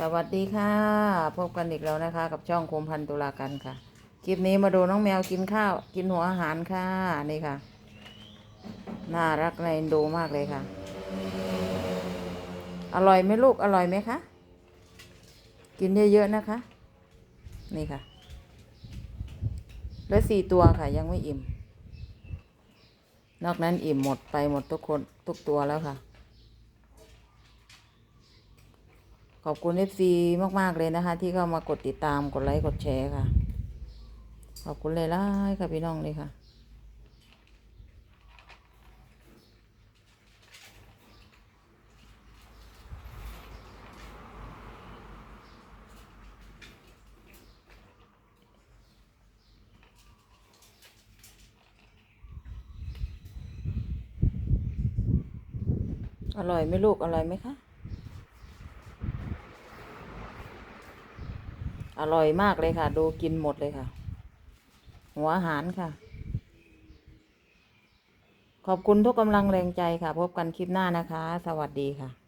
สวัสดีค่ะ พบกันอีกแล้วนะคะ กับช่องคมพันตุลากันค่ะ คลิปนี้มาดูน้องแมวกินข้าว กินหัวอาหารค่ะ นี่ค่ะ น่ารักในดูมากเลยค่ะ อร่อยไหมลูกอร่อยไหมคะ กินเยอะๆนะคะ นี่ค่ะเหลือสี่ตัวค่ะยังไม่อิ่ม นอกนั้นอิ่มหมดไปหมดทุกคนทุกตัวแล้วค่ะ ขอบคุณเอฟซีมาก ๆ เลยนะคะ ที่เข้ามากดติดตามกดไลค์กดแชร์ค่ะ ขอบคุณเลยล่ายค่ะพี่น้องเลยค่ะอร่อยไหมลูกอร่อยไหมคะ อร่อยมากเลยค่ะ ดูกินหมดเลยค่ะ หัวอาหารค่ะ ขอบคุณทุกกำลังแรงใจค่ะ พบกันคลิปหน้านะคะ สวัสดีค่ะ